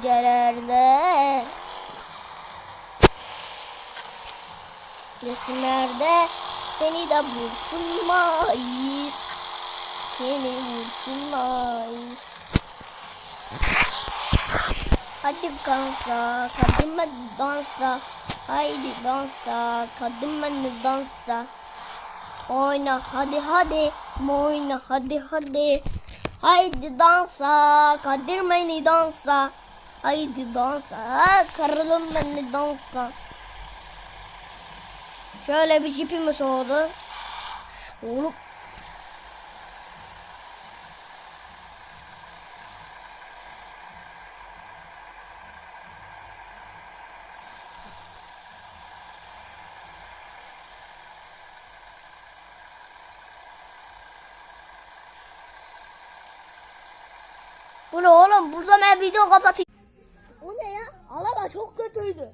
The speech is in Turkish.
gecelerde Resimlerde seni de vursunmayız Seni vursunmayız Hadi dansa, kadın hadi dansa. Haydi dansa, kadın hadi dansa. Oyna hadi hadi, oyna hadi hadi. Haydi dansa, Kadir beni dansa Haydi dansa, karılım beni dansa Şöyle bir jipimiz oldu Oğlum Bu ne oğlum? Burada ben video kapatayım. O ne ya? Araba çok kötüydü.